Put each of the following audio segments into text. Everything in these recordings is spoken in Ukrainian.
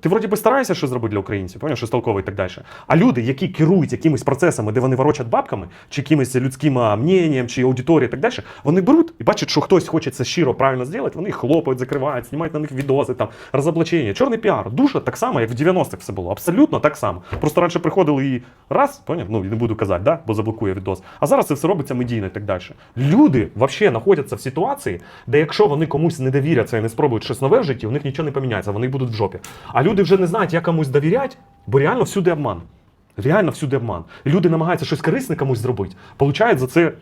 Ти вроді би стараєшся щось зробити для українців, поняв, що толково і так далі. А люди, які керують якимись процесами, де вони ворочать бабками, чи якимось людським мненням, чи аудиторією і так далі, вони беруть і бачать, що хтось хоче це щиро правильно зробити, вони їх хлопають, закривають, знімають на них відоси, там, розоблачення. Чорний піар. Дуже так само, як в 90-х все було. Абсолютно так само. Просто раніше приходили і раз, поняв, ну не буду казати, да? бо заблокує відос. А зараз це все робиться медійно і так далі. Люди взагалі знаходяться в ситуації, де якщо вони комусь не довіряться і не спробують щось нове в житті, у них нічого не поміняється, вони будуть в жопі. А люди вже не знають, як комусь довіряти, бо реально всюди обман. Реально всюди обман. Люди намагаються щось корисне комусь зробити, получають за це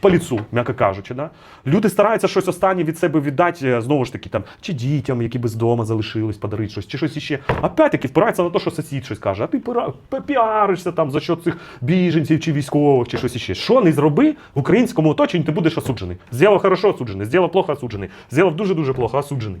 по ліцу, м'яко кажучи. Да? Люди стараються щось останнє від себе віддати, е, знову ж таки, там, чи дітям, які без дома залишились, подарити щось, чи щось іще. Опять-таки впираються на те, що сусід щось каже, а ти піаришся там за що цих біженців чи військових, чи щось іще. Що не зроби в українському оточенні, ти будеш осуджений. Зробив хорошо осуджений, зробив плохо осуджений, зробив дуже-дуже плохо осуджений.